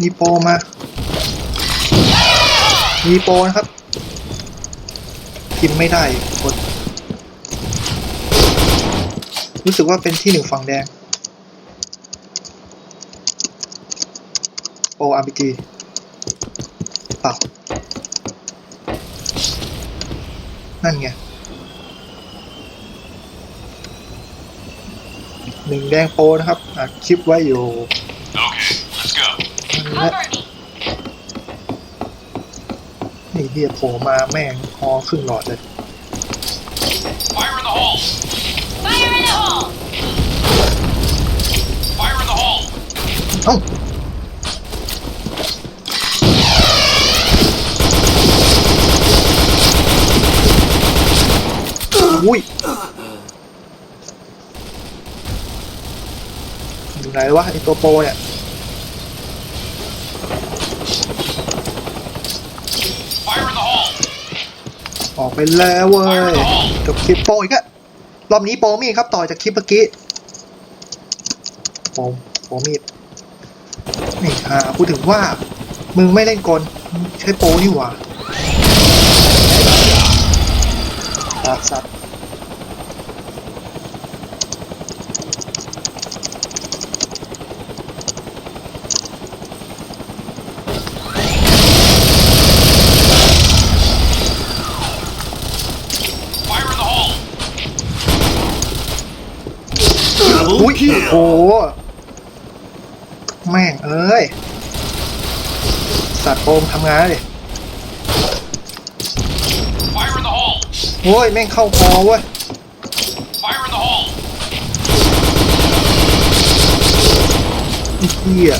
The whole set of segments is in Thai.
มีโปมา มีโปนะครับ พิมพ์ไม่ได้กดรู้สึกว่าเป็นที่หนึ่งฝั่งแดงโปรอาร์พีจีเปล่า นั่นไงหนึ่งแดงโปนะครับอัดคลิปไว้อยู่ นั่นแหละ Cover me. นี่เฮียโผล่มาแม่งคอครึ่งหลอดเลย Fire in the hole! Fire in the hole. Fire in the hole! เอ้าอุ้ยอยู่ไหนวะไอตัวโปรเนี่ย ออกไปแล้วเว้ยจบคลิปโปอีกอะรอบนี้โปมีดครับต่อจากคลิปเมื่อกี้โปโปมีดนี่ฮ่าพูดถึงว่ามึงไม่เล่นกลใช้โปนี่หว่าสัตว์สัตว์ Fire in the hole! อุ้ย โอ้โห แม่งเอ้ย สัตว์โปมทำงานเลย Fire in the hole! โอ้ย แม่งเข้าคอเว้ย Fire in the hole! ไอ้เหี้ย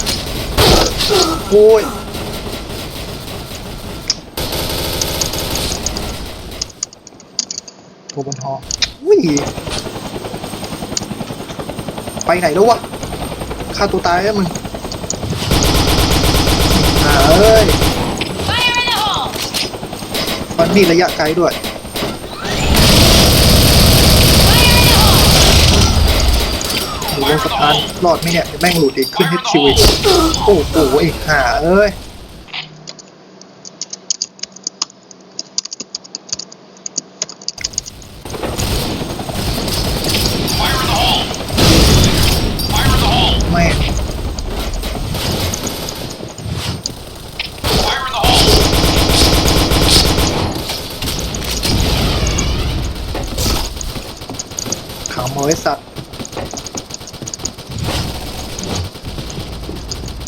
โอ้ยตัวบนหออุ้ย ไปไหนแล้ววะฆ่าตัวตายแล้วมึงอ่าเอ้ยมันมีระยะไกลด้วยอยู่บนสะพานรอดไหมเนี่ยแม่งหลุดอีกขึ้นเฮดชีวิตโอ้โหไอ้ห่าเอ้ย ขาวเมยสัตว์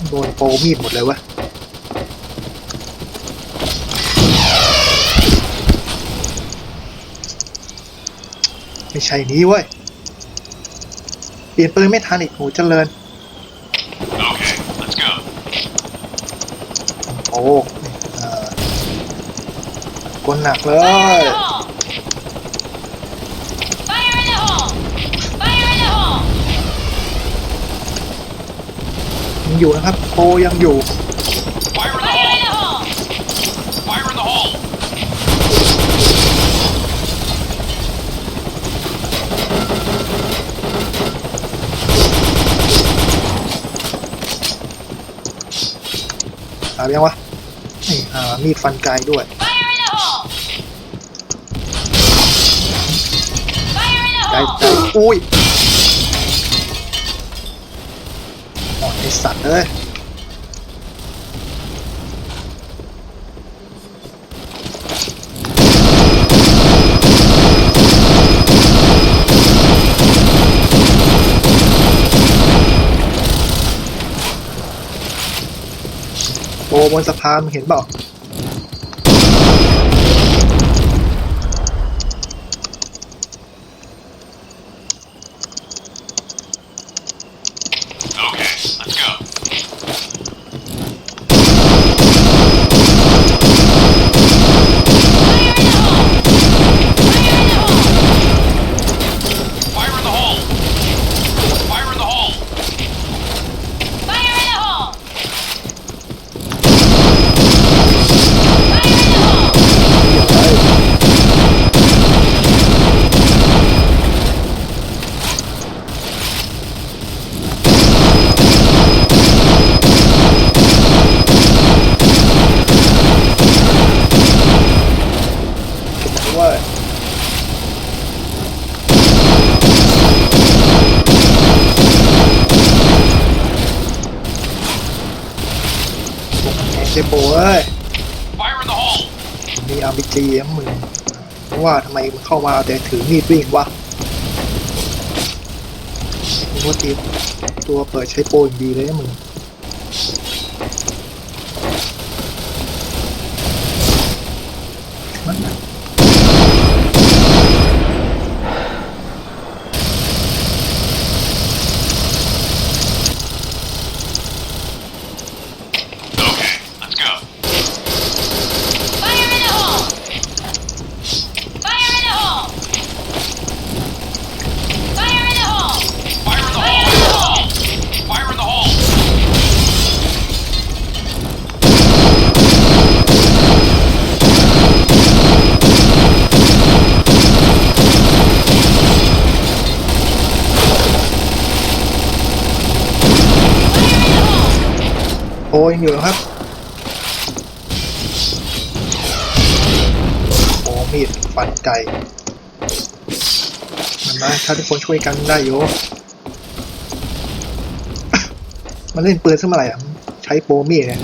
โดนโปรมีดหมดเลยวะไม่ใช่นี้เว้ย เปลี่ยนปืนไม่ทันอีกโหเจริญ Okay, let's go. โอ้เอ่อกลหนักเล Fire ย อยู่นะครับโปรยังอยู่ Fire in the Fire in hole! the hole. Fire in the hole! ตายยังวะนี่อ่ามีดฟันไกลด้วย Fire in the hole. Fire in the ไกล hole. ไกลอุ้ย สัตว์เอ้ยโปรบนสะพานเห็นเปล่า Okay, let's go. เจโปเอ้ย Fire in the hole! มีอาร์บีจีนะมึงว่าทำไมมึงเข้ามาแต่ถือมีดวิ่งวะมึงว่าทีตัวเปิดใช้โปรอย่างดีเลยนะมึง อยู่ครับโอ้มีดปันไก่มันนะถ้าทุกคนช่วยกันได้โยมันเล่นปืนซะเมื่อไหร่อะใช้โปรมีดเนี่ย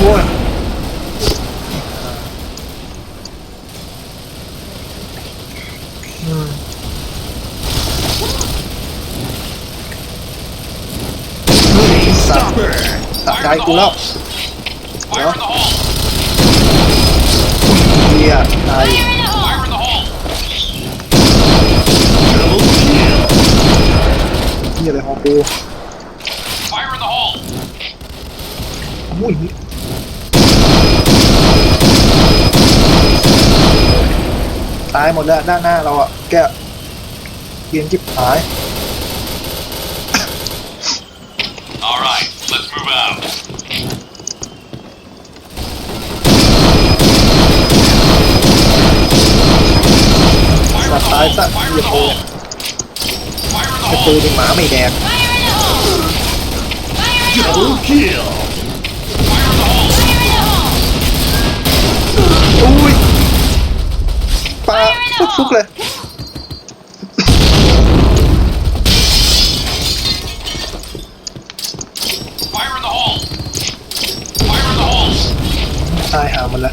โว้ยอืม สัตว์ สัตว์ใจกูแล้ว Fire in the hole! เฮียตาย Fire in the hole! Fire in the hole! เฮียอะไรของกู Fire in the hole! อุ้ยตายหมดแล้วด้านหน้าเราอะแกเกียนจิบหาย let's move out. สัตว์ตายซะ Fire เฮี in ย the โป hole! Fire in the ไอ้ปู hole! นี่หมาไม่แดก Fire in the hole! Fire in the hole! kill! Fire in the hole! Fire in the hole! อุ้ยปลาฟุกๆเลย ช่ยหามันละ